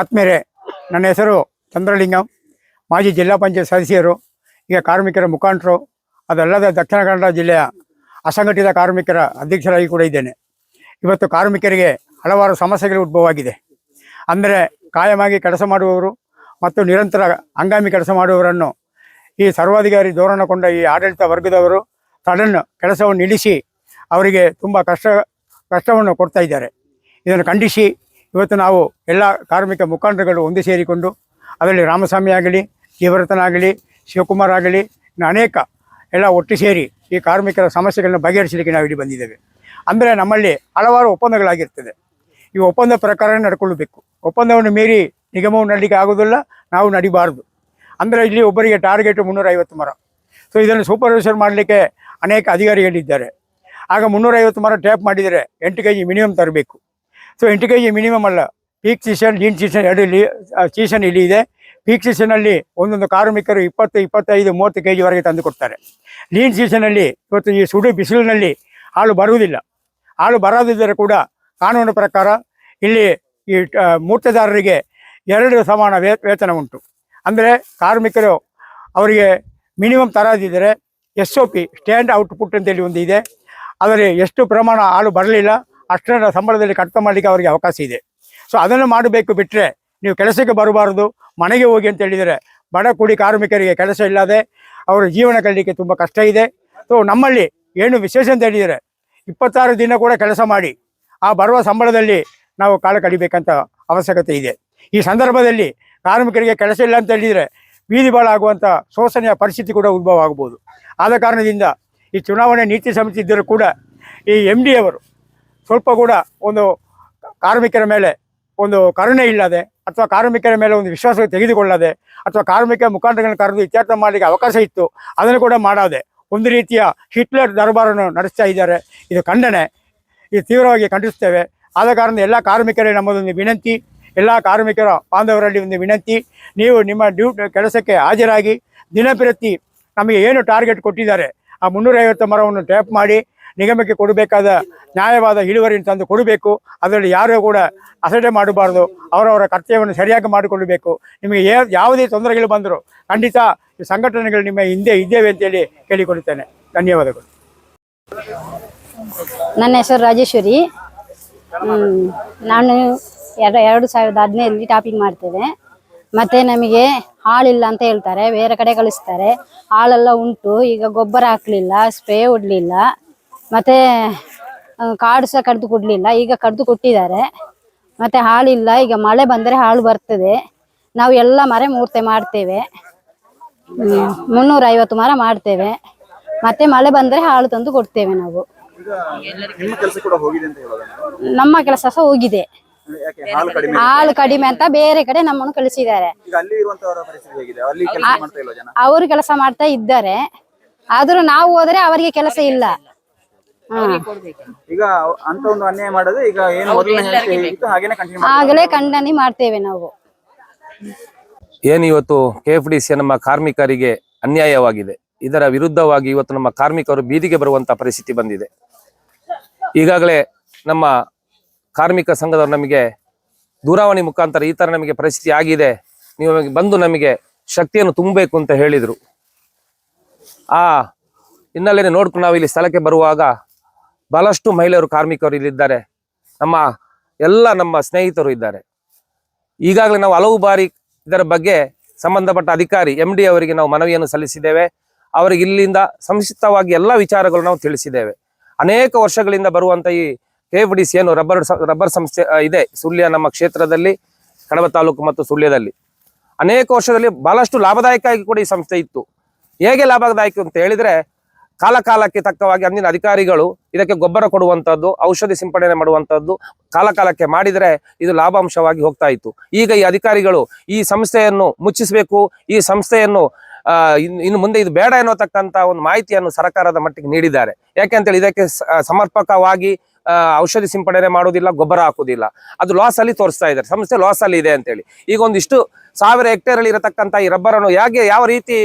ಆತ್ಮೇರೆ ನನ್ನ ಹೆಸರು ಚಂದ್ರಲಿಂಗಂ. ಮಾಜಿ ಜಿಲ್ಲಾ ಪಂಚಾಯತ್ ಸದಸ್ಯರು, ಈಗ ಕಾರ್ಮಿಕರ ಮುಖಂಡರು, ಅದಲ್ಲದೆ ದಕ್ಷಿಣ ಕನ್ನಡ ಜಿಲ್ಲೆಯ ಅಸಂಘಟಿತ ಕಾರ್ಮಿಕರ ಅಧ್ಯಕ್ಷರಾಗಿ ಕೂಡ ಇದ್ದೇನೆ. ಇವತ್ತು ಕಾರ್ಮಿಕರಿಗೆ ಹಲವಾರು ಸಮಸ್ಯೆಗಳು ಉದ್ಭವವಾಗಿದೆ. ಅಂದರೆ ಕಾಯಮಾಗಿ ಕೆಲಸ ಮಾಡುವವರು ಮತ್ತು ನಿರಂತರ ಹಂಗಾಮಿ ಕೆಲಸ ಮಾಡುವವರನ್ನು ಈ ಸರ್ವಾಧಿಕಾರಿ ಧೋರಣ ಕೊಂಡ ಈ ಆಡಳಿತ ವರ್ಗದವರು ಸಡನ್ ಕೆಲಸವನ್ನು ನಿಲ್ಲಿಸಿ ಅವರಿಗೆ ತುಂಬ ಕಷ್ಟ, ಕಷ್ಟವನ್ನು ಕೊಡ್ತಾ ಇದ್ದಾರೆ. ಇದನ್ನು ಖಂಡಿಸಿ ಇವತ್ತು ನಾವು ಎಲ್ಲ ಕಾರ್ಮಿಕ ಮುಖಂಡರುಗಳು ಒಂದು ಸೇರಿಕೊಂಡು ಅದರಲ್ಲಿ ರಾಮಸ್ವಾಮಿ ಆಗಲಿ ಜೀವರತನಾಗಲಿ ಶಿವಕುಮಾರ್ ಆಗಲಿ ಅನೇಕ ಎಲ್ಲ ಒಟ್ಟು ಸೇರಿ ಈ ಕಾರ್ಮಿಕರ ಸಮಸ್ಯೆಗಳನ್ನು ಬಗೆಹರಿಸಲಿಕ್ಕೆ ನಾವು ಇಲ್ಲಿ ಬಂದಿದ್ದೇವೆ. ಅಂದರೆ ನಮ್ಮಲ್ಲಿ ಹಲವಾರು ಒಪ್ಪಂದಗಳಾಗಿರ್ತದೆ. ಈ ಒಪ್ಪಂದ ಪ್ರಕಾರ ನಡ್ಕೊಳ್ಳಬೇಕು. ಒಪ್ಪಂದವನ್ನು ಮೀರಿ ನಿಗಮವು ನಡಲಿಕ್ಕೆ ಆಗೋದಿಲ್ಲ, ನಾವು ನಡಿಬಾರ್ದು. ಅಂದರೆ ಇಲ್ಲಿ ಒಬ್ಬರಿಗೆ ಟಾರ್ಗೆಟ್ ಮುನ್ನೂರೈವತ್ತು ಮರ. ಸೊ ಇದನ್ನು ಸೂಪರ್ವೈಸರ್ ಮಾಡಲಿಕ್ಕೆ ಅನೇಕ ಅಧಿಕಾರಿಗಳಿದ್ದಾರೆ. ಆಗ ಮುನ್ನೂರೈವತ್ತು ಮರ ಟ್ಯಾಪ್ ಮಾಡಿದರೆ ಎಂಟು ಕೆ ಜಿ ಮಿನಿಮಮ್ ತರಬೇಕು. ಸೊ ಎಂಟು ಕೆ ಜಿ ಮಿನಿಮಮ್ ಅಲ್ಲ. ಪೀಕ್ ಸೀಸನ್ ಲೀನ್ ಸೀಸನ್ ಎರಡು ಇಲ್ಲಿ ಸೀಸನ್ ಇಲ್ಲಿ ಇದೆ. ಪೀಕ್ ಸೀಸನಲ್ಲಿ ಒಂದೊಂದು ಕಾರ್ಮಿಕರು ಇಪ್ಪತ್ತು, ಇಪ್ಪತ್ತೈದು, ಮೂವತ್ತು ಕೆ ಜಿವರೆಗೆ ತಂದು ಕೊಡ್ತಾರೆ. ಲೀನ್ ಸೀಸನಲ್ಲಿ ಇವತ್ತು ಈ ಸುಡು ಬಿಸಿಲಿನಲ್ಲಿ ಹಾಲು ಬರುವುದಿಲ್ಲ. ಹಾಲು ಬರದಿದ್ದರೆ ಕೂಡ ಕಾನೂನು ಪ್ರಕಾರ ಇಲ್ಲಿ ಈ ಮೂರ್ತೆದಾರರಿಗೆ ಎರಡು ಸಮಾನ ವೇ, ವೇತನ ಉಂಟು. ಅಂದರೆ ಕಾರ್ಮಿಕರು ಅವರಿಗೆ minimum ತರದಿದ್ದರೆ S O P stand output ಅಂತೇಳಿ ಒಂದು ಇದೆ. ಆದರೆ ಎಷ್ಟು ಪ್ರಮಾಣ ಹಾಲು ಬರಲಿಲ್ಲ ಅಷ್ಟರ ಸಂಬಳದಲ್ಲಿ ಕಡಿತ ಮಾಡಲಿಕ್ಕೆ ಅವರಿಗೆ ಅವಕಾಶ ಇದೆ. ಸೊ ಅದನ್ನು ಮಾಡಬೇಕು ಬಿಟ್ಟರೆ ನೀವು ಕೆಲಸಕ್ಕೆ ಬರಬಾರದು, ಮನೆಗೆ ಹೋಗಿ ಅಂತ ಹೇಳಿದರೆ ಬಡ ಕುಡಿ ಕಾರ್ಮಿಕರಿಗೆ ಕೆಲಸ ಇಲ್ಲದೆ ಅವರ ಜೀವನ ಕಳಲಿಕ್ಕೆ ತುಂಬ ಕಷ್ಟ ಇದೆ. ಸೊ ನಮ್ಮಲ್ಲಿ ಏನು ವಿಶೇಷ ಅಂತ ಹೇಳಿದರೆ ಇಪ್ಪತ್ತಾರು ದಿನ ಕೂಡ ಕೆಲಸ ಮಾಡಿ ಆ ಬರುವ ಸಂಬಳದಲ್ಲಿ ನಾವು ಕಾಲ ಕಡಿಬೇಕಂತ ಅವಶ್ಯಕತೆ ಇದೆ. ಈ ಸಂದರ್ಭದಲ್ಲಿ ಕಾರ್ಮಿಕರಿಗೆ ಕೆಲಸ ಇಲ್ಲ ಅಂತ ಹೇಳಿದರೆ ಬೀದಿ ಬಾಳಾಗುವಂಥ ಶೋಷಣೆಯ ಪರಿಸ್ಥಿತಿ ಕೂಡ ಉದ್ಭವ ಆಗಬಹುದು ಆದ ಕಾರಣದಿಂದ ಈ ಚುನಾವಣೆ ನೀತಿ ಸಮಿತಿ ಇದ್ದರೂ ಕೂಡ ಈ ಎಂ ಡಿ ಅವರು ಸ್ವಲ್ಪ ಕೂಡ ಒಂದು ಕಾರ್ಮಿಕರ ಮೇಲೆ ಒಂದು ಕರುಣೆ ಇಲ್ಲದೆ ಅಥವಾ ಕಾರ್ಮಿಕರ ಮೇಲೆ ಒಂದು ವಿಶ್ವಾಸ ತೆಗೆದುಕೊಳ್ಳದೆ ಅಥವಾ ಕಾರ್ಮಿಕ ಮುಖಾಂತರಗಳನ್ನು ಕರೆದು ಇತ್ಯರ್ಥ ಮಾಡಲಿಕ್ಕೆ ಅವಕಾಶ ಇತ್ತು, ಅದನ್ನು ಕೂಡ ಮಾಡದೆ ಒಂದು ರೀತಿಯ ಹಿಟ್ಲರ್ ದರ್ಬಾರನ್ನು ನಡೆಸ್ತಾ ಇದ್ದಾರೆ. ಇದು ಖಂಡನೆ. ಇದು ತೀವ್ರವಾಗಿ ಖಂಡಿಸ್ತೇವೆ ಆದ ಕಾರಣ ಎಲ್ಲ ಕಾರ್ಮಿಕರೇ ನಮ್ಮದೊಂದು ವಿನಂತಿ, ಎಲ್ಲ ಕಾರ್ಮಿಕರ ಬಾಂಧವರಲ್ಲಿ ಒಂದು ವಿನಂತಿ, ನೀವು ನಿಮ್ಮ ಡ್ಯೂಟಿ ಕೆಲಸಕ್ಕೆ ಹಾಜರಾಗಿ ದಿನಪ್ರತಿ ನಮಗೆ ಏನು ಟಾರ್ಗೆಟ್ ಕೊಟ್ಟಿದ್ದಾರೆ, ಆ ಮುನ್ನೂರೈವತ್ತು ಮರವನ್ನು ಟ್ಯಾಪ್ ಮಾಡಿ ನಿಗಮಕ್ಕೆ ಕೊಡಬೇಕಾದ ನ್ಯಾಯವಾದ ಇಳುವರಿಯನ್ನು ತಂದು ಕೊಡಬೇಕು. ಅದರಲ್ಲಿ ಯಾರೂ ಕೂಡ ಅಸಡ್ಡೆ ಮಾಡಬಾರ್ದು. ಅವರವರ ಕರ್ತವ್ಯವನ್ನು ಸರಿಯಾಗಿ ಮಾಡಿಕೊಳ್ಳಬೇಕು. ನಿಮಗೆ ಯಾವುದೇ ತೊಂದರೆಗಳು ಬಂದರೂ ಖಂಡಿತ ಈ ಸಂಘಟನೆಗಳು ನಿಮ್ಮ ಹಿಂದೆ ಇದ್ದೇವೆ ಅಂತೇಳಿ ಕೇಳಿಕೊಡುತ್ತೇನೆ ಧನ್ಯವಾದಗಳು. ನನ್ನ ಹೆಸರು ರಾಜೇಶ್ವರಿ. ನಾನು ಎರಡು ಎರಡು ಸಾವಿರದ ಹದಿನೈದರಲ್ಲಿ ಟಾಪಿಂಗ್ ಮಾಡ್ತೇವೆ ಮತ್ತೆ ನಮಗೆ ಹಾಳಿಲ್ಲ ಅಂತ ಹೇಳ್ತಾರೆ. ಬೇರೆ ಕಡೆ ಕಳಿಸ್ತಾರೆ. ಹಾಳೆಲ್ಲ ಉಂಟು. ಈಗ ಗೊಬ್ಬರ ಹಾಕ್ಲಿಲ್ಲ, ಸ್ಪ್ರೇ ಹೊಡ್ಲಿಲ್ಲ. ಮತ್ತೆ ಕಾಡು ಸಹ ಕಡ್ದು ಕೊಡ್ಲಿಲ್ಲ. ಈಗ ಕಡ್ದು ಕೊಟ್ಟಿದ್ದಾರೆ. ಮತ್ತೆ ಹಾಳಿಲ್ಲ ಈಗ ಮಳೆ ಬಂದರೆ ಹಾಳು ಬರ್ತದೆ. ನಾವು ಎಲ್ಲ ಮರ ಮೂರ್ತೆ ಮಾಡ್ತೇವೆ. ಮುನ್ನೂರೈವತ್ತು ಮುನ್ನೂರ ಐವತ್ತು ಮರ ಮಾಡ್ತೇವೆ. ಮತ್ತೆ ಮಳೆ ಬಂದರೆ ಹಾಳು ತಂದು ಕೊಡ್ತೇವೆ ನಾವು. ನಿಮ್ಮ ಕೆಲಸ ಸಹ ಹೋಗಿದೆ. ಹಾಲು ಕಡಿಮೆ ಅಂತ ಬೇರೆ ಕಡೆ ನಮ್ಮನ್ನು ಕಳಿಸಿದ್ದಾರೆ. ಅವರು ಕೆಲಸ ಮಾಡ್ತಾ ಇದ್ದಾರೆ. ಆದ್ರೂ ನಾವು ಹೋದ್ರೆ ಅವರಿಗೆ ಕೆಲಸ ಇಲ್ಲ. ಈಗ ಅಂತ ಒಂದು ಅನ್ಯಾಯ ಮಾಡೋದು ಈಗ ಏನು ಮೊದಲನೇ ಹೆಜ್ಜೆ ಹೇಗಿತ್ತು ಹಾಗೇನೆ ಕಂಟಿನ್ಯೂ ಆಗಲೇ ಖಂಡನೆ ಮಾಡ್ತೇವೆ ನಾವು. ಏನು ಇವತ್ತು ಕೆ ಎಫ್ ಡಿ ಸಿ ನಮ್ಮ ಕಾರ್ಮಿಕರಿಗೆ ಅನ್ಯಾಯವಾಗಿದೆ. ಇದರ ವಿರುದ್ಧವಾಗಿ ಇವತ್ತು ನಮ್ಮ ಕಾರ್ಮಿಕರು ಬೀದಿಗೆ ಬರುವಂತ ಪರಿಸ್ಥಿತಿ ಬಂದಿದೆ. ಈಗಾಗಲೇ ನಮ್ಮ ಕಾರ್ಮಿಕ ಸಂಘದವರು ನಮಗೆ ದೂರವಾಣಿ ಮುಖಾಂತರ ಈ ತರ ನಮಗೆ ಪರಿಸ್ಥಿತಿ ಆಗಿದೆ. ನೀವು ನಮಗೆ ಬಂದು ನಮಗೆ ಶಕ್ತಿಯನ್ನು ತುಂಬಬೇಕು ಅಂತ ಹೇಳಿದರು. ಆ ಹಿನ್ನೆಲೆಯಲ್ಲಿ ನೋಡ್ಕೊಂಡು ನಾವು ಇಲ್ಲಿ ಸ್ಥಳಕ್ಕೆ ಬರುವಾಗ ಬಹಳಷ್ಟು ಮಹಿಳೆಯರು, ಕಾರ್ಮಿಕರು ಇಲ್ಲಿದ್ದಾರೆ. ನಮ್ಮ ಎಲ್ಲ ನಮ್ಮ ಸ್ನೇಹಿತರು ಇದ್ದಾರೆ. ಈಗಾಗಲೇ ನಾವು ಹಲವು ಬಾರಿ ಇದರ ಬಗ್ಗೆ ಸಂಬಂಧಪಟ್ಟ ಅಧಿಕಾರಿ ಎಂ ಡಿ ಅವರಿಗೆ ನಾವು ಮನವಿಯನ್ನು ಸಲ್ಲಿಸಿದ್ದೇವೆ. ಅವರಿಗೆ ಇಲ್ಲಿಂದ ಸಂಕ್ಷಿಪ್ತವಾಗಿ ಎಲ್ಲ ವಿಚಾರಗಳು ನಾವು ತಿಳಿಸಿದ್ದೇವೆ. ಅನೇಕ ವರ್ಷಗಳಿಂದ ಬರುವಂತ ಈ ಕೆ ಎಫ್ ಡಿ ಸಿ ಏನು ರಬ್ಬರ್ ರಬ್ಬರ್ ಸಂಸ್ಥೆ ಇದೆ ಸುಳ್ಯ ನಮ್ಮ ಕ್ಷೇತ್ರದಲ್ಲಿ, ಕಡಬ ತಾಲೂಕು ಮತ್ತು ಸುಳ್ಯದಲ್ಲಿ. ಅನೇಕ ವರ್ಷದಲ್ಲಿ ಬಹಳಷ್ಟು ಲಾಭದಾಯಕವಾಗಿ ಕೂಡ ಈ ಸಂಸ್ಥೆ ಇತ್ತು. ಹೇಗೆ ಲಾಭದಾಯಕ ಅಂತ ಹೇಳಿದ್ರೆ ಕಾಲ ಕಾಲಕ್ಕೆ ತಕ್ಕವಾಗಿ ಅಂದಿನ ಅಧಿಕಾರಿಗಳು ಇದಕ್ಕೆ ಗೊಬ್ಬರ ಕೊಡುವಂಥದ್ದು ಔಷಧಿ ಸಿಂಪಡಣೆ ಮಾಡುವಂಥದ್ದು ಕಾಲಕಾಲಕ್ಕೆ ಮಾಡಿದರೆ ಇದು ಲಾಭಾಂಶವಾಗಿ ಹೋಗ್ತಾ ಇತ್ತು. ಈಗ ಈ ಅಧಿಕಾರಿಗಳು ಈ ಸಂಸ್ಥೆಯನ್ನು ಮುಚ್ಚಿಸಬೇಕು, ಈ ಸಂಸ್ಥೆಯನ್ನು ಇನ್ನು ಮುಂದೆ ಇದು ಬೇಡ ಎನ್ನುವತಕ್ಕಂಥ ಒಂದು ಮಾಹಿತಿಯನ್ನು ಸರ್ಕಾರದ ಮಟ್ಟಿಗೆ ನೀಡಿದ್ದಾರೆ. ಯಾಕೆಂತೇಳಿ ಇದಕ್ಕೆ ಸಮರ್ಪಕವಾಗಿ ಔಷಧಿ ಸಿಂಪಡಣೆ ಮಾಡೋದಿಲ್ಲ ಗೊಬ್ಬರ ಹಾಕೋದಿಲ್ಲ ಅದು ಲಾಸ್ ಅಲ್ಲಿ ತೋರಿಸ್ತಾ ಇದ್ದಾರೆ. ಸಂಸ್ಥೆ ಲಾಸ್ ಅಲ್ಲಿ ಇದೆ ಅಂತೇಳಿ. ಈಗ ಒಂದಿಷ್ಟು ಸಾವಿರ ಹೆಕ್ಟೇರ್ ಅಲ್ಲಿ ಇರತಕ್ಕಂತ ಈ ರಬ್ಬರ್ ಅನ್ನು ಹೇಗೆ ಯಾವ ರೀತಿ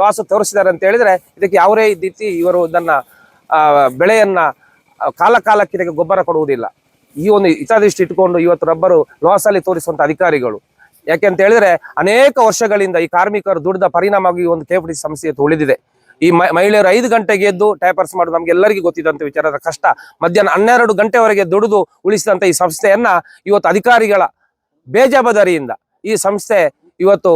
ಲಾಸ್ ತೋರಿಸಿದ್ದಾರೆ ಅಂತ ಹೇಳಿದ್ರೆ, ಇದಕ್ಕೆ ಯಾವುದೇ ರೀತಿ ಇವರು ಇದನ್ನ ಬೆಳೆಯನ್ನ ಕಾಲ ಕಾಲಕ್ಕೆ ಇದಕ್ಕೆ ಗೊಬ್ಬರ ಕೊಡುವುದಿಲ್ಲ. ಈ ಒಂದು ಹಿತದೃಷ್ಟಿ ಇಟ್ಕೊಂಡು ಇವತ್ತು ರಬ್ಬರು ಲಾಸ್ ಅಲ್ಲಿ ತೋರಿಸುವಂತ ಅಧಿಕಾರಿಗಳು. ಯಾಕೆ ಅಂತ ಹೇಳಿದ್ರೆ, ಅನೇಕ ವರ್ಷಗಳಿಂದ ಈ ಕಾರ್ಮಿಕರು ದುಡಿದ ಪರಿಣಾಮವಾಗಿ ಒಂದು ಕೆಎಫ್ಡಿ ಸಂಸ್ಥೆ ಉಳಿದಿದೆ. ಈ ಮಹಿಳೆಯರು ಐದು ಗಂಟೆಗೆ ಎದ್ದು ಟೈಪರ್ಸ್ ಮಾಡೋದು ನಮ್ಗೆ ಎಲ್ಲರಿಗೂ ಗೊತ್ತಿದ್ದಂತ ವಿಚಾರದ ಕಷ್ಟ. ಮಧ್ಯಾಹ್ನ ಹನ್ನೆರಡು ಗಂಟೆವರೆಗೆ ದುಡಿದು ಉಳಿಸಿದಂತ ಈ ಸಂಸ್ಥೆಯನ್ನ ಇವತ್ತು ಅಧಿಕಾರಿಗಳ ಬೇಜಾಬದಾರಿಯಿಂದ ಈ ಸಂಸ್ಥೆ ಇವತ್ತು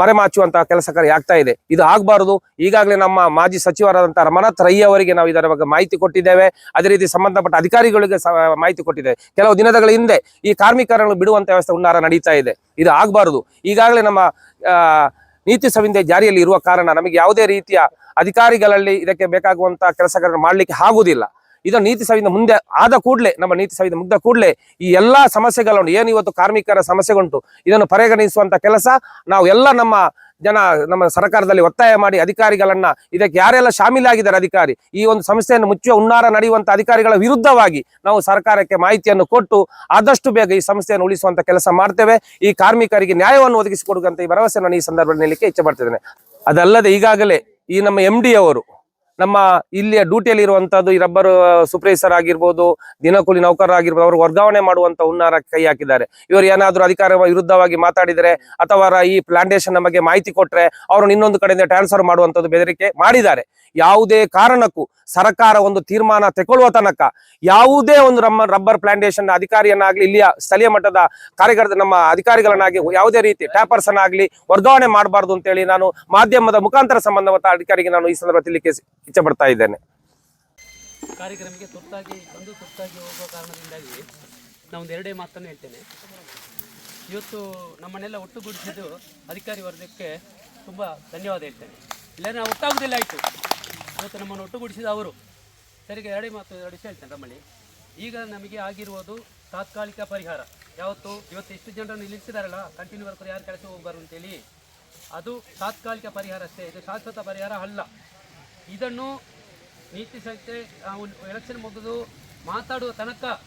ಮರೆಮಾಚುವಂತ ಕೆಲಸ ಕಾರ್ಯ ಆಗ್ತಾ ಇದೆ. ಇದು ಆಗಬಾರದು. ಈಗಾಗಲೇ ನಮ್ಮ ಮಾಜಿ ಸಚಿವರಾದಂತಹ ರಮನಾಥ್ ರೈ ಅವರಿಗೆ ನಾವು ಇದರ ಬಗ್ಗೆ ಮಾಹಿತಿ ಕೊಟ್ಟಿದ್ದೇವೆ. ಅದೇ ರೀತಿ ಸಂಬಂಧಪಟ್ಟ ಅಧಿಕಾರಿಗಳಿಗೆ ಮಾಹಿತಿ ಕೊಟ್ಟಿದ್ದೇವೆ. ಕೆಲವು ದಿನಗಳ ಹಿಂದೆ ಈ ಕಾರ್ಮಿಕರನ್ನು ಬಿಡುವಂತ ವ್ಯವಸ್ಥೆ ಹುನ್ನಾರ ನಡೀತಾ ಇದೆ. ಇದು ಆಗಬಾರದು. ಈಗಾಗಲೇ ನಮ್ಮ ನೀತಿ ಸಂಹಿತೆ ಜಾರಿಯಲ್ಲಿ ಇರುವ ಕಾರಣ ನಮಗೆ ಯಾವುದೇ ರೀತಿಯ ಅಧಿಕಾರಿಗಳಲ್ಲಿ ಇದಕ್ಕೆ ಬೇಕಾಗುವಂತಹ ಕೆಲಸಗಳನ್ನು ಮಾಡಲಿಕ್ಕೆ ಆಗುವುದಿಲ್ಲ. ಇದು ನೀತಿ ಸಂಹಿತೆ ಮುಂದೆ ಆದ ಕೂಡಲೇ, ನಮ್ಮ ನೀತಿ ಸಂಹಿತೆ ಮುಗ್ದ ಕೂಡಲೇ ಈ ಎಲ್ಲಾ ಸಮಸ್ಯೆಗಳನ್ನು, ಏನು ಇವತ್ತು ಕಾರ್ಮಿಕರ ಸಮಸ್ಯೆಗುಂಟು, ಇದನ್ನು ಪರಿಗಣಿಸುವಂತ ಕೆಲಸ, ನಾವು ಎಲ್ಲ ನಮ್ಮ ಜನ ನಮ್ಮ ಸರ್ಕಾರದಲ್ಲಿ ಒತ್ತಾಯ ಮಾಡಿ ಅಧಿಕಾರಿಗಳನ್ನ ಇದಕ್ಕೆ ಯಾರೆಲ್ಲ ಶಾಮೀಲಾಗಿದ್ದಾರೆ ಅಧಿಕಾರಿ, ಈ ಒಂದು ಸಂಸ್ಥೆಯನ್ನು ಮುಚ್ಚುವ ಹುನ್ನಾರ ನಡೆಯುವಂತ ಅಧಿಕಾರಿಗಳ ವಿರುದ್ಧವಾಗಿ ನಾವು ಸರ್ಕಾರಕ್ಕೆ ಮಾಹಿತಿಯನ್ನು ಕೊಟ್ಟು ಆದಷ್ಟು ಬೇಗ ಈ ಸಂಸ್ಥೆಯನ್ನು ಉಳಿಸುವಂತ ಕೆಲಸ ಮಾಡ್ತೇವೆ. ಈ ಕಾರ್ಮಿಕರಿಗೆ ನ್ಯಾಯವನ್ನು ಒದಗಿಸಿಕೊಡುವಂತ ಈ ಭರವಸೆ ನಾನು ಈ ಸಂದರ್ಭದಲ್ಲಿ ಇಚ್ಛೆ ಪಡ್ತಿದ್ದೇನೆ. ಅದಲ್ಲದೆ ಈಗಾಗಲೇ ಈ ನಮ್ಮ ಎಂ ಅವರು ನಮ್ಮ ಇಲ್ಲಿಯ ಡ್ಯೂಟಿಯಲ್ಲಿ ಇರುವಂತದ್ದು ಈ ರಬ್ಬರ್ ಸೂಪರ್ವೈಸರ್ ಆಗಿರ್ಬೋದು, ದಿನಕೂಲಿ ನೌಕರರಾಗಿರ್ಬೋದು ಅವರು ವರ್ಗಾವಣೆ ಮಾಡುವಂತ ಹುನ್ನಾರ ಕೈ ಹಾಕಿದ್ದಾರೆ. ಇವರು ಏನಾದರೂ ಅಧಿಕಾರ ವಿರುದ್ಧವಾಗಿ ಮಾತಾಡಿದರೆ ಅಥವಾ ಈ ಪ್ಲಾಂಟೇಶನ್ ಬಗ್ಗೆ ಮಾಹಿತಿ ಕೊಟ್ರೆ ಅವರು ಇನ್ನೊಂದು ಕಡೆಯಿಂದ ಟ್ರಾನ್ಸ್ಫರ್ ಮಾಡುವಂತದ್ದು ಬೆದರಿಕೆ ಮಾಡಿದ್ದಾರೆ. ಯಾವುದೇ ಕಾರಣಕ್ಕೂ ಸರ್ಕಾರ ಒಂದು ತೀರ್ಮಾನ ತಗೊಳ್ಳುವ ತನಕ ಯಾವುದೇ ಒಂದು ನಮ್ಮ ರಬ್ಬರ್ ಪ್ಲಾಂಟೇಶನ್ ಅಧಿಕಾರಿಯನ್ನಾಗ್ಲಿ, ಇಲ್ಲಿಯ ಸ್ಥಳೀಯ ಮಟ್ಟದ ಕಾರ್ಯಕರ್ತ, ನಮ್ಮ ಅಧಿಕಾರಿಗಳನ್ನಾಗಿ ಯಾವುದೇ ರೀತಿ ಟ್ಯಾಪರ್ಸ್ ಆಗಲಿ ವರ್ಗಾವಣೆ ಮಾಡಬಾರ್ದು ಅಂತೇಳಿ ನಾನು ಮಾಧ್ಯಮದ ಮುಖಾಂತರ ಸಂಬಂಧಪಟ್ಟ ಅಧಿಕಾರಿಗೆ ನಾನು ಈ ಸಂದರ್ಭದಲ್ಲಿ ತಿಳಿಲಿಕ್ಕೆ ಇಚ್ಛೆ ಪಡ್ತಾ ಇದ್ದೇನೆ. ಕಾರ್ಯಕ್ರಮಕ್ಕೆ ತುರ್ತಾಗಿ, ಬಂದು ತುರ್ತಾಗಿ ಹೋಗುವ ಕಾರಣದಿಂದಾಗಿ ನಾನು ಒಂದು ಎರಡೇ ಮಾತನ್ನು ಹೇಳ್ತೇನೆ. ಇವತ್ತು ನಮ್ಮನ್ನೆಲ್ಲ ಒಟ್ಟುಗೂಡಿಸಿದ್ದು ಅಧಿಕಾರಿ ವರ್ಗಕ್ಕೆ ತುಂಬ ಧನ್ಯವಾದ ಹೇಳ್ತೇನೆ. ಇಲ್ಲ ನಾವು ಒಟ್ಟಾಗುವುದಿಲ್ಲ ಆಯಿತು. ಇವತ್ತು ನಮ್ಮನ್ನು ಒಟ್ಟುಗೂಡಿಸಿದ ಅವರು. ಸರಿಗೆ ಎರಡೇ ಮಾತು ಎರಡು ಹೇಳ್ತೇನೆ ನಮ್ಮಲ್ಲಿ. ಈಗ ನಮಗೆ ಆಗಿರುವುದು ತಾತ್ಕಾಲಿಕ ಪರಿಹಾರ. ಯಾವತ್ತು? ಇವತ್ತು ಎಷ್ಟು ಜನರನ್ನು ನಿಲ್ಲಿಸಿದಾರಲ್ಲ ಕಂಟಿನ್ಯೂ ವರ್ಕರ್ ಯಾರು ಕೆಲಸ ಹೋಗ್ಬಾರು ಅಂತೇಳಿ. ಅದು ತಾತ್ಕಾಲಿಕ ಪರಿಹಾರ ಅಷ್ಟೇ. ಇದು ಶಾಶ್ವತ ಪರಿಹಾರ ಅಲ್ಲ. ಇದನ್ನು ನೀತಿ ಸಂಹಿತೆ ಎಲೆಕ್ಷನ್ ಮುಗಿದು ಮಾತಾಡುವ ತನಕ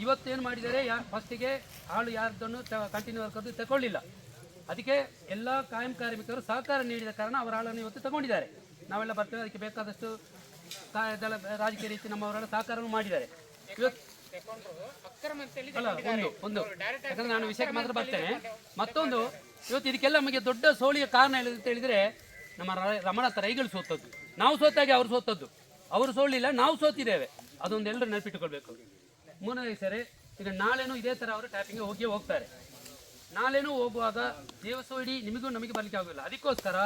ಇವತ್ತೇನು ಮಾಡಿದ್ದಾರೆ ಯಾ ಫಸ್ಟಿಗೆ ಆಳು ಯಾರ್ದನ್ನು ಕಂಟಿನ್ಯೂ ವರ್ಕರ್ದು ತಗೊಳ್ಳಿಲ್ಲ. ಅದಕ್ಕೆ ಎಲ್ಲ ಕಾಯಂ ಕಾರ್ಮಿಕರು ಸಹಕಾರ ನೀಡಿದ ಕಾರಣ ಅವರ ಹಾಳನ್ನು ಇವತ್ತು ತಗೊಂಡಿದ್ದಾರೆ. ನಾವೆಲ್ಲ ಬರ್ತೇವೆ ಅದಕ್ಕೆ ಬೇಕಾದಷ್ಟು ಕಾಯದಳ ರಾಜಕೀಯ ರೀತಿ ನಮ್ಮವರೆಲ್ಲ ಸಹಕಾರವನ್ನು ಮಾಡಿದ್ದಾರೆ. ಇವತ್ತು ಅಲ್ಲ ಒಂದು ಒಂದು ಯಾಕಂದ್ರೆ ನಾನು ವಿಷಯಕ್ಕೆ ಮಾತ್ರ ಬರ್ತೇನೆ. ಮತ್ತೊಂದು ಇವತ್ತು ಇದಕ್ಕೆಲ್ಲ ನಮಗೆ ದೊಡ್ಡ ಸೋಲಿಗೆ ಕಾರಣ ಹೇಳಿ- ಅಂತ ಹೇಳಿದ್ರೆ ನಮ್ಮ ರಮಣ ರಮಣಾಥ ರೈಗಳು ಸೋತದ್ದು. ನಾವು ಸೋತಾಗಿ ಅವರು ಸೋತದ್ದು. ಅವರು ಸೋಲಿಲ್ಲ ನಾವು ಸೋತಿದ್ದೇವೆ. ಅದೊಂದು ಎಲ್ಲರೂ ನೆನಪಿಟ್ಟುಕೊಳ್ಬೇಕು. ಮೂರನೇ ಸರಿ, ಈಗ ನಾಳೆನೂ ಇದೇ ಥರ ಅವರು ಟ್ಯಾಪಿಂಗ್ ಹೋಗಿ ಹೋಗ್ತಾರೆ. ನಾಳೆನೂ ಹೋಗುವಾಗ ದೇವಸ್ವ ಇಡೀ ನಿಮಗೂ ನಮಗೆ ಬರಲಿಕ್ಕೆ ಆಗೋಲ್ಲ ಅದಕ್ಕೋಸ್ಕರ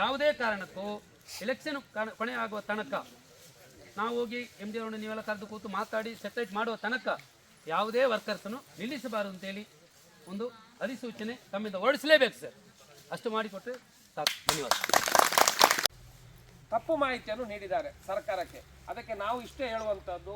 ಯಾವುದೇ ಕಾರಣಕ್ಕೂ ಎಲೆಕ್ಷನ್ ಕೊನೆ ಆಗುವ ತನಕ ನಾವು ಹೋಗಿ ಎಂ ಡಿ ಅವರನ್ನು ನೀವೆಲ್ಲ ಕರೆದು ಕೂತು ಮಾತಾಡಿ ಸೆಪ್ರೇಟ್ ಮಾಡುವ ತನಕ ಯಾವುದೇ ವರ್ಕರ್ಸನ್ನು ನಿಲ್ಲಿಸಬಾರದು ಅಂತೇಳಿ ಒಂದು ಅಧಿಸೂಚನೆ ತಮ್ಮಿಂದ ಹೊರಡಿಸಲೇಬೇಕು ಸರ್. ಅಷ್ಟು ಮಾಡಿಕೊಟ್ಟರೆ ಧನ್ಯವಾದ. ತಪ್ಪು ಮಾಹಿತಿಯನ್ನು ನೀಡಿದ್ದಾರೆ ಸರ್ಕಾರಕ್ಕೆ. ಅದಕ್ಕೆ ನಾವು ಇಷ್ಟೇ ಹೇಳುವಂಥದ್ದು,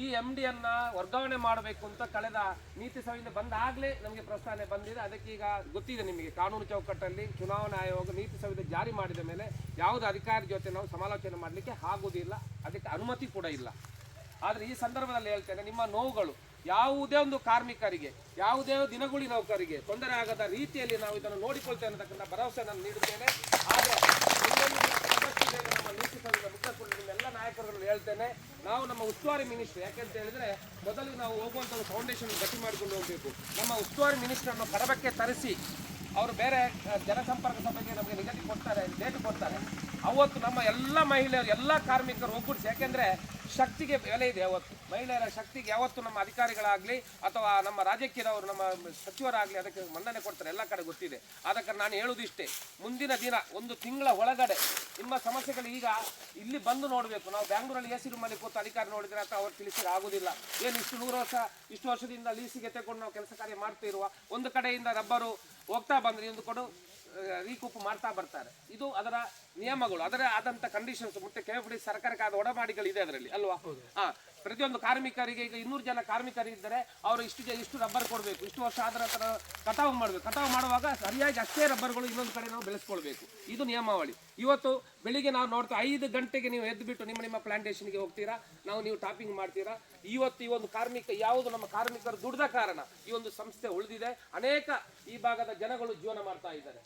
ಈ ಎಂ ಡಿಯನ್ನು ವರ್ಗಾವಣೆ ಮಾಡಬೇಕು ಅಂತ ಕಳೆದ ನೀತಿ ಸಭೆಯಿಂದ ಬಂದಾಗಲೇ ನಮಗೆ ಪ್ರಸ್ತಾವನೆ ಬಂದಿದೆ. ಅದಕ್ಕೆ ಈಗ ಗೊತ್ತಿದೆ ನಿಮಗೆ, ಕಾನೂನು ಚೌಕಟ್ಟಲ್ಲಿ ಚುನಾವಣಾ ಆಯೋಗ ನೀತಿ ಸಂಹಿತೆ ಜಾರಿ ಮಾಡಿದ ಮೇಲೆ ಯಾವುದೇ ಅಧಿಕಾರಿ ಜೊತೆ ನಾವು ಸಮಾಲೋಚನೆ ಮಾಡಲಿಕ್ಕೆ ಆಗುವುದಿಲ್ಲ ಅದಕ್ಕೆ ಅನುಮತಿ ಕೂಡ ಇಲ್ಲ. ಆದರೆ ಈ ಸಂದರ್ಭದಲ್ಲಿ ಹೇಳ್ತೇನೆ, ನಿಮ್ಮ ನೋವುಗಳು ಯಾವುದೇ ಒಂದು ಕಾರ್ಮಿಕರಿಗೆ, ಯಾವುದೇ ದಿನಗೂಲಿ ನೌಕರಿಗೆ ತೊಂದರೆ ಆಗದ ರೀತಿಯಲ್ಲಿ ನಾವು ಇದನ್ನು ನೋಡಿಕೊಳ್ತೇವೆ ಅನ್ನತಕ್ಕಂಥ ಭರವಸೆ ನಾನು ನೀಡುತ್ತೇನೆ. ಆದರೆ ನಮ್ಮ ನೀತಿ ಸಂಘದ ನಿಮ್ಮೆಲ್ಲ ನಾಯಕರುಗಳು ಹೇಳ್ತೇನೆ, ನಾವು ನಮ್ಮ ಉಸ್ತುವಾರಿ ಮಿನಿಸ್ಟರ್ ಯಾಕೆಂತ ಹೇಳಿದ್ರೆ ಮೊದಲು ನಾವು ಹೋಗುವಂಥ ಒಂದು ಫೌಂಡೇಶನ್ ಗಟ್ಟಿ ಮಾಡಿಕೊಂಡು ಹೋಗಬೇಕು. ನಮ್ಮ ಉಸ್ತುವಾರಿ ಮಿನಿಸ್ಟರ್ನ ಪರಬಕ್ಕೆ ತರಿಸಿ ಅವರು ಬೇರೆ ಜನಸಂಪರ್ಕ ಸಭೆಗೆ ನಮಗೆ ನಿಗದಿ ಕೊಡ್ತಾರೆ ಡೇಟ್ ಕೊಡ್ತಾರೆ. ಅವತ್ತು ನಮ್ಮ ಎಲ್ಲ ಮಹಿಳೆಯರು, ಎಲ್ಲ ಕಾರ್ಮಿಕರು ಒಗ್ಗೂಡಿಸಿ, ಯಾಕೆಂದ್ರೆ ಶಕ್ತಿಗೆ ಬೆಲೆ ಇದೆ ಯಾವತ್ತು? ಮಹಿಳೆಯರ ಶಕ್ತಿಗೆ ಯಾವತ್ತು ನಮ್ಮ ಅಧಿಕಾರಿಗಳಾಗಲಿ ಅಥವಾ ನಮ್ಮ ರಾಜಕೀಯದವರು ನಮ್ಮ ಸಚಿವರಾಗಲಿ ಅದಕ್ಕೆ ಮನ್ನಣೆ ಕೊಡ್ತಾರೆ, ಎಲ್ಲ ಕಡೆ ಗೊತ್ತಿದೆ. ಕಾರಣ ನಾನು ಹೇಳುವುದಿಷ್ಟೇ ಮುಂದಿನ ದಿನ ಒಂದು ತಿಂಗಳ ಒಳಗಡೆ ನಿಮ್ಮ ಸಮಸ್ಯೆಗಳು ಈಗ ಇಲ್ಲಿ ಬಂದು ನೋಡಬೇಕು. ನಾವು ಬ್ಯಾಂಗ್ಳೂರಲ್ಲಿ ಎ ಸಿ ರೂಮಲ್ಲಿ ಕೂತು ಅಧಿಕಾರಿ ನೋಡಿದರೆ ಅಥವಾ ಅವ್ರು ತಿಳಿಸಿದ್ರೆ ಆಗೋದಿಲ್ಲ. ಏನು ಇಷ್ಟು ನೂರು ವರ್ಷ, ಇಷ್ಟು ವರ್ಷದಿಂದ ಲೀಸಿಗೆ ತಗೊಂಡು ನಾವು ಕೆಲಸ ಕಾರ್ಯ ಮಾಡ್ತಿರುವ ಒಂದು ಕಡೆಯಿಂದ ರಬ್ಬರು ಹೋಗ್ತಾ ಬಂದರೆ ಒಂದು ಕೊಡು ರೀಕೂಪ್ ಮಾಡ್ತಾ ಬರ್ತಾರೆ. ಇದು ಅದರ ನಿಯಮಗಳು ಅದರ ಆದಂತ ಕಂಡೀಷನ್ಸ್ ಮತ್ತೆ ಡಿ ಸರ್ಕಾರಕ್ಕೆ ಆದ ಒಡಮಾಡಿಗಳಿದೆ ಅದರಲ್ಲಿ ಅಲ್ವಾ? ಹಾ ಪ್ರತಿಯೊಂದು ಕಾರ್ಮಿಕರಿಗೆ ಈಗ ಇನ್ನೂರು ಜನ ಕಾರ್ಮಿಕರಿದ್ದರೆ ಅವರು ಇಷ್ಟು ಇಷ್ಟು ರಬ್ಬರ್ ಕೊಡಬೇಕು ಇಷ್ಟು ವರ್ಷ ಆದ ನಂತರ ಕಟಾವು ಮಾಡಬೇಕು. ಕಟಾವು ಮಾಡುವಾಗ ಸರಿಯಾಗಿ ಅಷ್ಟೇ ರಬ್ಬರ್ಗಳು ಇನ್ನೊಂದು ಕಡೆ ನಾವು ಬೆಳೆಸ್ಕೊಳ್ಬೇಕು. ಇದು ನಿಯಮಾವಳಿ. ಇವತ್ತು ಬೆಳಿಗ್ಗೆ ನಾವು ನೋಡ್ತಾ ಐದು ಗಂಟೆಗೆ ನೀವು ಎದ್ದು ಬಿಟ್ಟು ನಿಮ್ಮ ನಿಮ್ಮ ಪ್ಲಾಂಟೇಷನ್ಗೆ ಹೋಗ್ತೀರಾ ನಾವು ನೀವು ಟಾಪಿಂಗ್ ಮಾಡ್ತೀರಾ ಇವತ್ತು ಈ ಒಂದು ಕಾರ್ಮಿಕ ಯಾವುದು ನಮ್ಮ ಕಾರ್ಮಿಕರು ದುಡ್ದ ಕಾರಣ ಈ ಒಂದು ಸಂಸ್ಥೆ ಉಳಿದಿದೆ. ಅನೇಕ ಈ ಭಾಗದ ಜನಗಳು ಜೀವನ ಮಾಡ್ತಾ ಇದ್ದಾರೆ.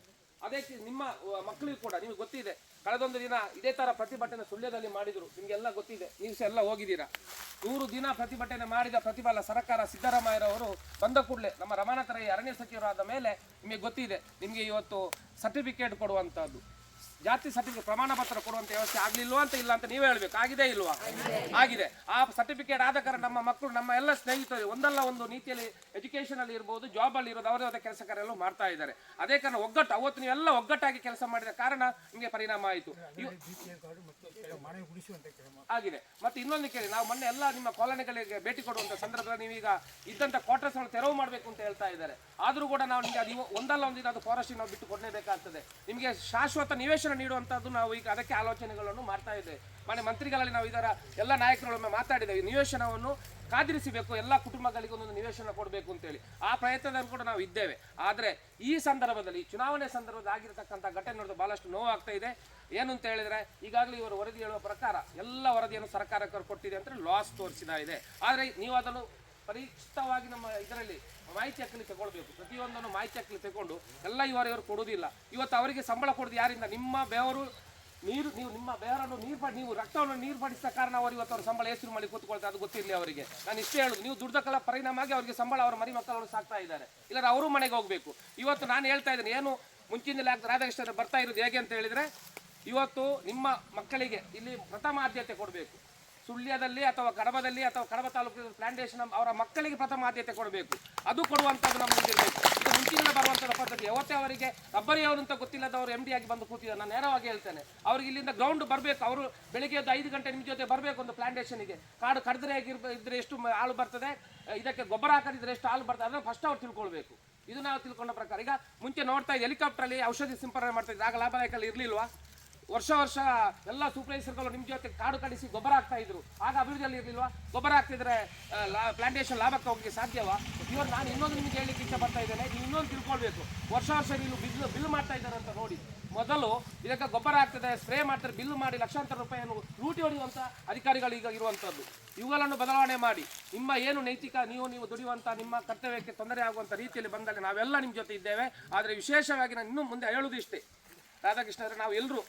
ಅದಕ್ಕೆ ನಿಮ್ಮ ಮಕ್ಕಳಿಗೂ ಕೂಡ ನಿಮಗೆ ಗೊತ್ತಿದೆ. ಕಳೆದೊಂದು ದಿನ ಇದೇ ತರ ಪ್ರತಿಭಟನೆ ಸುಳ್ಯದಲ್ಲಿ ಮಾಡಿದ್ರು. ನಿಮಗೆಲ್ಲ ಗೊತ್ತಿದೆ. ನೀವು ಎಲ್ಲ ಹೋಗಿದ್ದೀರಾ? ನೂರು ದಿನ ಪ್ರತಿಭಟನೆ ಮಾಡಿದ ಪ್ರತಿಫಲ ಸರ್ಕಾರ ಸಿದ್ದರಾಮಯ್ಯರವರು ಬಂದ ಕೂಡಲೇ ನಮ್ಮ ರಮಣಾಥರೈ ಅರಣ್ಯ ಸಚಿವರಾದ ಮೇಲೆ ನಿಮಗೆ ಗೊತ್ತಿದೆ. ನಿಮಗೆ ಇವತ್ತು ಸರ್ಟಿಫಿಕೇಟ್ ಕೊಡುವಂತಹದ್ದು. ಜಾತಿ ಸರ್ಟಿಫಿಕೇಟ್ ಪ್ರಮಾಣ ಪತ್ರ ಕೊಡುವಂತ ವ್ಯವಸ್ಥೆ ಆಗ್ಲಿಲ್ವಾ ಅಂತ ಇಲ್ಲ ಅಂತ ನೀವೇ ಹೇಳ್ಬೇಕು. ಆಗಿದೆ ಇಲ್ವಾ? ಆಗಿದೆ. ಆ ಸರ್ಟಿಫಿಕೇಟ್ ಆದ ಕಾರಣ ನಮ್ಮ ಮಕ್ಕಳು ನಮ್ಮ ಎಲ್ಲ ಸ್ನೇಹಿತರು ಒಂದಲ್ಲ ಒಂದು ನೀತಿಯಲ್ಲಿ ಎಜುಕೇಶನ್ ಅಲ್ಲಿ ಇರ್ಬೋದು ಜಾಬ್ ಅಲ್ಲಿ ಇರೋದು ಅವರೇ ಕೆಲಸ ಕಾರ್ಯಗಳು ಮಾಡ್ತಾ ಇದ್ದಾರೆ. ಅದೇ ಕಾರಣ ಒಗ್ಗಟ್ಟು ಅವತ್ತು ನೀವೆಲ್ಲ ಒಗ್ಗಟ್ಟಾಗಿ ಕೆಲಸ ಮಾಡಿದ ಕಾರಣ ನಿಮಗೆ ಪರಿಣಾಮ ಆಯಿತು. ಆಗಿದೆ. ಮತ್ತೆ ಇನ್ನೊಂದು ಕೇಳಿ ನಾವು ಮೊನ್ನೆ ಎಲ್ಲ ನಿಮ್ಮ ಕಾಲೋನಿಗಳಿಗೆ ಭೇಟಿ ಕೊಡುವಂತ ಸಂದರ್ಭದಲ್ಲಿ ನೀವೀಗ ಇದ್ದಂತ ಕ್ವಾರ್ಟರ್ಸ್ ತೆರವು ಮಾಡಬೇಕು ಅಂತ ಹೇಳ್ತಾ ಇದ್ದಾರೆ. ಆದರೂ ಕೂಡ ನಾವು ನಿಮಗೆ ಅದು ಒಂದಲ್ಲ ಒಂದಿನ ಅದು ಫಾರೆಸ್ಟ್ ನಾವು ಬಿಟ್ಟು ಕೊಡಲೇಬೇಕಾಗ್ತದೆ. ನಿಮಗೆ ಶಾಶ್ವತ ನಿವೇಶನ ನೀಡುವಂತದ್ದು ನಾವು ಈಗ ಅದಕ್ಕೆ ಆಲೋಚನೆಗಳನ್ನು ಮಾಡ್ತಾ ಇದ್ದೇವೆ. ಮನೆ ಮಂತ್ರಿಗಳಲ್ಲಿ ನಾವು ಇದರ ಎಲ್ಲ ನಾಯಕರೊಮ್ಮೆ ಮಾತಾಡಿದ್ದೇವೆ. ನಿವೇಶನವನ್ನು ಕಾದಿರಿಸಬೇಕು, ಎಲ್ಲ ಕುಟುಂಬಗಳಿಗೆ ಒಂದೊಂದು ನಿವೇಶನ ಕೊಡಬೇಕು ಅಂತೇಳಿ. ಆ ಪ್ರಯತ್ನದಲ್ಲಿ ಕೂಡ ನಾವು ಇದ್ದೇವೆ. ಆದರೆ ಈ ಸಂದರ್ಭದಲ್ಲಿ, ಚುನಾವಣೆ ಸಂದರ್ಭದಲ್ಲಿ ಆಗಿರತಕ್ಕಂಥ ಘಟನೆ ನೋಡಿದ್ರೆ ಭಾಳಷ್ಟು ನೋವಾಗ್ತಾ ಇದೆ. ಏನು ಅಂತ ಹೇಳಿದ್ರೆ, ಈಗಾಗಲೇ ಇವರು ವರದಿ ಹೇಳುವ ಪ್ರಕಾರ ಎಲ್ಲ ವರದಿಯನ್ನು ಸರ್ಕಾರಕ್ಕೆ ಕೊಟ್ಟಿದೆ ಅಂತ ಲಾಸ್ ತೋರಿಸಿದ ಇದೆ. ಆದರೆ ನೀವು ಅದನ್ನು ಪರಿಚಿತವಾಗಿ ನಮ್ಮ ಇದರಲ್ಲಿ ಮಾಹಿತಿ ಹಕ್ಕಲ್ಲಿ ತಗೊಳ್ಬೇಕು. ಪ್ರತಿಯೊಂದನ್ನು ಮಾಹಿತಿ ಹಕ್ಕಲ್ಲಿ ತಗೊಂಡು ಎಲ್ಲ ಇವರು ಇವರು ಕೊಡುವುದಿಲ್ಲ. ಇವತ್ತು ಅವರಿಗೆ ಸಂಬಳ ಕೊಡೋದು ಯಾರಿಂದ? ನಿಮ್ಮ ಬೆವರು ನೀರು, ನೀವು ನಿಮ್ಮ ಬೆವರನ್ನು ನೀರು ಪಡಿ ನೀವು ರಕ್ತವನ್ನು ನೀರು ಪಡಿಸಿದ ಕಾರಣ ಅವರು ಇವತ್ತು ಅವ್ರ ಸಂಬಳ ಹೆಸರು ಮಾಡಿ ಕೂತ್ಕೊಳ್ತಾರೆ ಅದು ಗೊತ್ತಿರಲಿ ಅವರಿಗೆ. ನಾನು ಇಷ್ಟೇ ಹೇಳುದು, ನೀವು ದುಡ್ಡ ಕಲ ಪರಿಣಾಮವಾಗಿ ಅವರಿಗೆ ಸಂಬಳ ಅವರ ಮರಿ ಮಕ್ಕಳನ್ನು ಸಾಕ್ತಾ ಇದ್ದಾರೆ. ಇಲ್ಲದ್ರೆ ಅವರು ಮನೆಗೆ ಹೋಗಬೇಕು. ಇವತ್ತು ನಾನು ಹೇಳ್ತಾ ಇದ್ದೇನೆ, ಏನು ಮುಂಚಿನಿಂದಲೇ ಆಗ್ತದೆ ರಾಧಾಕೃಷ್ಣ ಬರ್ತಾ ಇರೋದು ಹೇಗೆ ಅಂತ ಹೇಳಿದರೆ, ಇವತ್ತು ನಿಮ್ಮ ಮಕ್ಕಳಿಗೆ ಇಲ್ಲಿ ಪ್ರಥಮ ಆದ್ಯತೆ ಕೊಡಬೇಕು. ಸುಳ್ಯದಲ್ಲಿ ಅಥವಾ ಕಡಬದಲ್ಲಿ ಅಥವಾ ಕಡಬ ತಾಲೂಕಿನ ಪ್ಲಾಂಟೇಶನ್ ಅವರ ಮಕ್ಕಳಿಗೆ ಪ್ರಥಮ ಆದ್ಯತೆ ಕೊಡಬೇಕು. ಅದು ಕೊಡುವಂಥದ್ದು ನಮ್ಮ ಮುಂದಿರಬೇಕು. ಇದು ಮುಂಚಿನ ಬರುವಂಥದ್ದು ಪದ್ಧತಿ. ಯಾವತ್ತೇ ಅವರಿಗೆ ರಬ್ಬರಿಯವರು ಅಂತ ಗೊತ್ತಿಲ್ಲದವರು ಎಂ ಡಿ ಆಗಿ ಬಂದು ಕೂತಿದ್ದಾರೆ. ನಾನು ನೇರವಾಗಿ ಹೇಳ್ತೇನೆ. ಅವ್ರಿಗೆ ಇಲ್ಲಿಂದ ಗ್ರೌಂಡ್ ಬರಬೇಕು. ಅವರು ಬೆಳಿಗ್ಗೆ ಎದ್ದು ಐದು ಗಂಟೆ ನಿಮ್ಮ ಜೊತೆ ಬರಬೇಕು ಒಂದು ಪ್ಲಾಂಟೇಶನಿಗೆ ಕಾಡು ಕಡಿದ್ರೆ ಇದ್ರೆ ಎಷ್ಟು ಹಾಳು ಬರ್ತದೆ? ಇದಕ್ಕೆ ಗೊಬ್ಬರ ಹಾಕದಿದ್ರೆ ಎಷ್ಟು ಹಾಲು ಬರ್ತದೆ? ಅದನ್ನು ಫಸ್ಟ್ ಅವ್ರು ತಿಳ್ಕೊಳ್ಬೇಕು. ಇದು ನಾವು ತಿಳ್ಕೊಂಡ ಪ್ರಕಾರ. ಈಗ ಮುಂಚೆ ನೋಡ್ತಾ ಇದ್ದೆ ಹೆಲಿಕಾಪ್ಟರಲ್ಲಿ ಔಷಧಿ ಸಿಂಪರಣೆ ಮಾಡ್ತಾ ಆಗ ಲಾಭದಾಯಕಲ್ಲಿ ಇರಲಿಲ್ವಾ? ವರ್ಷ ವರ್ಷ ಎಲ್ಲ ಸೂಪರ್ವೈಸರ್ಗಳು ನಿಮ್ಮ ಜೊತೆ ಕಾಡು ಕಡಿಸಿ ಗೊಬ್ಬರ ಹಾಕ್ತಾ ಇದ್ರು. ಆಗ ಅಭಿವೃದ್ಧಿಯಲ್ಲಿ ಇರಲಿಲ್ವಾ? ಗೊಬ್ಬರ ಹಾಕ್ತಿದ್ರೆ ಪ್ಲಾಂಟೇಶನ್ ಲಾಭಕ್ಕೆ ಹೋಗಿ ಸಾಧ್ಯವಾ? ಇವತ್ತು ನಾನು ಇನ್ನೊಂದು ನಿಮಗೆ ಹೇಳಿಕ್ಕೆ ಇಷ್ಟ ಪಡ್ತಾ ಇದ್ದೇನೆ, ನೀವು ಇನ್ನೊಂದು ತಿಳ್ಕೊಳ್ಬೇಕು. ವರ್ಷ ವರ್ಷ ನೀವು ಬಿಲ್ ಬಿಲ್ ಮಾಡ್ತಾ ಇದ್ದಾರೆ ಅಂತ ನೋಡಿ. ಮೊದಲು ಇದಕ್ಕೆ ಗೊಬ್ಬರ ಆಗ್ತದೆ ಸ್ಪ್ರೇ ಮಾಡ್ತಾರೆ, ಬಿಲ್ ಮಾಡಿ ಲಕ್ಷಾಂತರ ರೂಪಾಯಿಯನ್ನು ಲೂಟಿ ಹೊಡೆಯುವಂಥ ಅಧಿಕಾರಿಗಳು ಈಗ ಇರುವಂಥದ್ದು ಇವುಗಳನ್ನು ಬದಲಾವಣೆ ಮಾಡಿ. ನಿಮ್ಮ ಏನು ನೈತಿಕ, ನೀವು ನೀವು ದುಡಿಯುವಂಥ ನಿಮ್ಮ ಕರ್ತವ್ಯಕ್ಕೆ ತೊಂದರೆ ಆಗುವಂಥ ರೀತಿಯಲ್ಲಿ ಬಂದಾಗ ನಾವೆಲ್ಲ ನಿಮ್ಮ ಜೊತೆ ಇದ್ದೇವೆ. ಆದರೆ ವಿಶೇಷವಾಗಿ ನಾನು ಇನ್ನೂ ಮುಂದೆ ಹೇಳುವುದು ಇಷ್ಟೇ. ರಾಧಾಕೃಷ್ಣ ನಾವು ಎಲ್ಲರೂ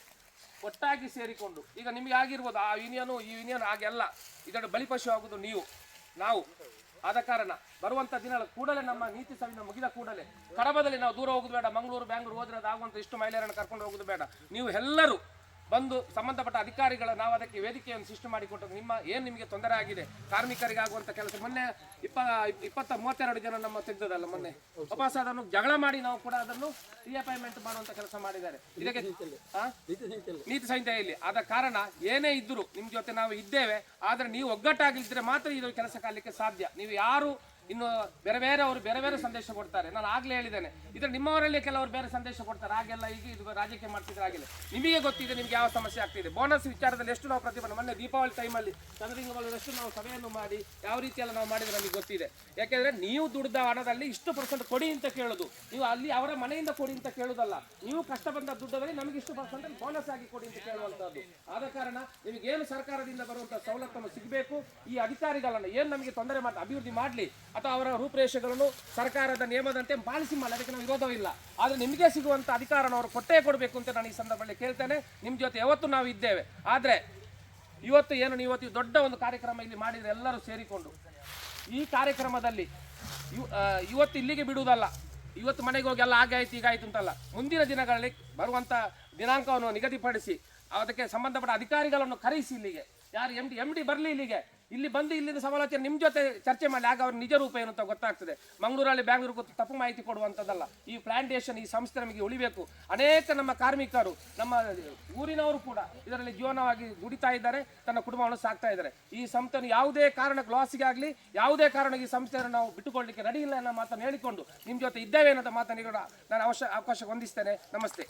ಒಟ್ಟಾಗಿ ಸೇರಿಕೊಂಡು, ಈಗ ನಿಮಗೆ ಆಗಿರ್ಬೋದು, ಆ ಯೂನಿಯನು ಈ ಯೂನಿಯನ್ ಹಾಗೆಲ್ಲ, ಇದನ್ನು ಬಲಿಪಶು ಆಗುವುದು ನೀವು, ನಾವು. ಆದ ಕಾರಣ ಬರುವಂಥ ದಿನಗಳ ಕೂಡಲೇ ನಮ್ಮ ನೀತಿ ಸವಿನ ಮುಗಿದ ಕೂಡಲೇ, ಕಡಬದಲ್ಲಿ ನಾವು ದೂರ ಹೋಗೋದು ಬೇಡ, ಮಂಗಳೂರು, ಬ್ಯಾಂಗ್ಳೂರು ಹೋದ್ರೆ ಆಗುವಂಥ ಇಷ್ಟು ಮಹಿಳೆಯರನ್ನು ಕರ್ಕೊಂಡು ಹೋಗೋದು ಬೇಡ. ನೀವು ಎಲ್ಲರೂ ಬಂದು ಸಂಬಂಧಪಟ್ಟ ಅಧಿಕಾರಿಗಳ ನಾವು ಅದಕ್ಕೆ ವೇದಿಕೆಯನ್ನು ಸೃಷ್ಟಿ ಮಾಡಿಕೊಟ್ಟು ನಿಮ್ಮ, ಏನು ನಿಮಗೆ ತೊಂದರೆ ಆಗಿದೆ? ಕಾರ್ಮಿಕರಿಗೆ ಆಗುವಂಥ ಕೆಲಸ ಮೊನ್ನೆ ಇಪ್ಪ, ಇಪ್ಪತ್ತ ಮೂವತ್ತೆರಡು ಜನ ನಮ್ಮ ತೆಗೆದದಲ್ಲ ಮೊನ್ನೆ. ವಾಪಸ್ ಅದನ್ನು ಜಗಳ ಮಾಡಿ ನಾವು ಕೂಡ ಅದನ್ನು ರಿಅಪಾಯಿಂಟ್ಮೆಂಟ್ ಮಾಡುವಂಥ ಕೆಲಸ ಮಾಡಿದ್ದಾರೆ. ಇದಕ್ಕೆ? ನೀತಿ ಸಂಹಿತೆಯಲ್ಲಿ ಆದ ಕಾರಣ ಏನೇ ಇದ್ದರೂ ನಿಮ್ಮ ಜೊತೆ ನಾವು ಇದ್ದೇವೆ. ಆದರೆ ನೀವು ಒಗ್ಗಟ್ಟಾಗಿದ್ದರೆ ಮಾತ್ರ ಇದು ಕೆಲಸ ಕಾಲಕ್ಕೆ ಸಾಧ್ಯ. ನೀವು ಯಾರು ಇನ್ನು ಬೇರೆ ಬೇರೆ ಅವರು ಬೇರೆ ಬೇರೆ ಸಂದೇಶ ಕೊಡ್ತಾರೆ. ನಾನು ಆಗ್ಲೇ ಹೇಳಿದ್ದೇನೆ. ಇದ್ರೆ ನಿಮ್ಮವರಲ್ಲಿ ಕೆಲವರು ಬೇರೆ ಸಂದೇಶ ಕೊಡ್ತಾರೆ. ಹಾಗೆಲ್ಲ ಈಗ ಇದು ರಾಜಕೀಯ ಮಾಡ್ತಿದ್ರೆ ಆಗಿಲ್ಲ ನಿಮಗೆ ಗೊತ್ತಿದೆ ನಿಮ್ಗೆ ಯಾವ ಸಮಸ್ಯೆ ಆಗ್ತಿದೆ. ಬೋನಸ್ ವಿಚಾರದಲ್ಲಿ ಎಷ್ಟು ನಾವು ಪ್ರತಿಭಟನೆ ಮೊನ್ನೆ ದೀಪಾವಳಿ ಟೈಮಲ್ಲಿ ಚಂದ್ರಲಿಂಗಮಲ್ಲದಷ್ಟು ನಾವು ಸಭೆಯನ್ನು ಮಾಡಿ ಯಾವ ರೀತಿಯೆಲ್ಲ ನಾವು ಮಾಡಿದ್ರೆ ನಮಗೆ ಗೊತ್ತಿದೆ. ಯಾಕೆಂದ್ರೆ ನೀವು ದುಡ್ದ ಹಣದಲ್ಲಿ ಇಷ್ಟು ಪರ್ಸೆಂಟ್ ಕೊಡಿ ಅಂತ ಕೇಳೋದು. ನೀವು ಅಲ್ಲಿ ಅವರ ಮನೆಯಿಂದ ಕೊಡಿ ಅಂತ ಕೇಳೋದಲ್ಲ. ನೀವು ಕಷ್ಟ ಬಂದ ದುಡ್ಡದಲ್ಲಿ ನಮಗೆ ಇಷ್ಟು ಪರ್ಸೆಂಟ್ ಬೋನಸ್ ಆಗಿ ಕೊಡಿ ಅಂತ ಕೇಳುವಂಥದ್ದು. ಆದ ಕಾರಣ ನಿಮಗೇನು ಸರ್ಕಾರದಿಂದ ಬರುವಂಥ ಸವಲತ್ತನ್ನು ಸಿಗಬೇಕು? ಈ ಅಧಿಕಾರಿಗಳನ್ನ ಏನು ನಮಗೆ ತೊಂದರೆ ಮಾಡಿ ಅಭಿವೃದ್ಧಿ ಮಾಡಲಿ? ಅಥವಾ ಅವರ ರೂಪರೇಷೆಗಳನ್ನು ಸರ್ಕಾರದ ನಿಯಮದಂತೆ ಪಾಲಿಸಿ ಮಾಡಲಿ ಅದಕ್ಕೆ ನಾವು ವಿರೋಧವಿಲ್ಲ ಆದರೆ ನಿಮಗೆ ಸಿಗುವಂಥ ಅಧಿಕಾರನ ಅವರು ಕೊಟ್ಟೇ ಕೊಡಬೇಕು ಅಂತ ನಾನು ಈ ಸಂದರ್ಭದಲ್ಲಿ ಕೇಳ್ತೇನೆ. ನಿಮ್ಮ ಜೊತೆ ಯಾವತ್ತೂ ನಾವು ಇದ್ದೇವೆ. ಆದರೆ ಇವತ್ತು ಏನು, ನೀವು ಇವತ್ತು ದೊಡ್ಡ ಒಂದು ಕಾರ್ಯಕ್ರಮ ಇಲ್ಲಿ ಮಾಡಿದರೆ ಎಲ್ಲರೂ ಸೇರಿಕೊಂಡು, ಈ ಕಾರ್ಯಕ್ರಮದಲ್ಲಿ ಇವತ್ತು ಇಲ್ಲಿಗೆ ಬಿಡುವುದಲ್ಲ. ಇವತ್ತು ಮನೆಗೆ ಹೋಗಿ ಎಲ್ಲ ಹಾಗೆ ಆಯ್ತು, ಈಗ ಅಂತಲ್ಲ. ಮುಂದಿನ ದಿನಗಳಲ್ಲಿ ಬರುವಂಥ ದಿನಾಂಕವನ್ನು ನಿಗದಿಪಡಿಸಿ, ಅದಕ್ಕೆ ಸಂಬಂಧಪಟ್ಟ ಅಧಿಕಾರಿಗಳನ್ನು ಕರೆಸಿ ಇಲ್ಲಿಗೆ. ಯಾರು ಎಂ ಡಿ ಎಂ ಡಿ ಬರಲಿ ಇಲ್ಲಿಗೆ. ಇಲ್ಲಿ ಬಂದು ಇಲ್ಲಿನ ಸಮಾಲೋಚನೆ ನಿಮ್ಮ ಜೊತೆ ಚರ್ಚೆ ಮಾಡಿ, ಆಗ ಅವ್ರ ನಿಜ ರೂಪ ಏನು ಅಂತ ಗೊತ್ತಾಗ್ತದೆ. ಮಂಗಳೂರಲ್ಲಿ ಬ್ಯಾಂಗ್ಳೂರು ಗೊತ್ತು ತಪ್ಪು ಮಾಹಿತಿ ಕೊಡುವಂಥದ್ದಲ್ಲ. ಈ ಪ್ಲಾಂಟೇಶನ್ ಈ ಸಂಸ್ಥೆ ನಮಗೆ ಉಳಿಬೇಕು. ಅನೇಕ ನಮ್ಮ ಕಾರ್ಮಿಕರು, ನಮ್ಮ ಊರಿನವರು ಕೂಡ ಇದರಲ್ಲಿ ಜೀವನವಾಗಿ ದುಡಿತಾ ಇದ್ದಾರೆ, ತನ್ನ ಕುಟುಂಬವನ್ನು ಸಾಕ್ತಾ ಇದ್ದಾರೆ. ಈ ಸಂಸ್ಥೆಯನ್ನು ಯಾವುದೇ ಕಾರಣಕ್ಕೆ ಲಾಸಿಗೆ ಆಗಲಿ, ಯಾವುದೇ ಕಾರಣಕ್ಕೆ ಈ ಸಂಸ್ಥೆಯನ್ನು ನಾವು ಬಿಟ್ಟುಕೊಳ್ಳಲಿಕ್ಕೆ ರೆಡಿ ಇಲ್ಲ ಅನ್ನೋ ಮಾತನ್ನು ಹೇಳಿಕೊಂಡು ನಿಮ್ಮ ಜೊತೆ ಇದ್ದೇವೆ ಅನ್ನೋದ ಮಾತನ್ನು ನಾನು ಅವಶ್ಯ, ಅವಕಾಶ ಹೊಂದಿಸ್ತೇನೆ. ನಮಸ್ತೆ.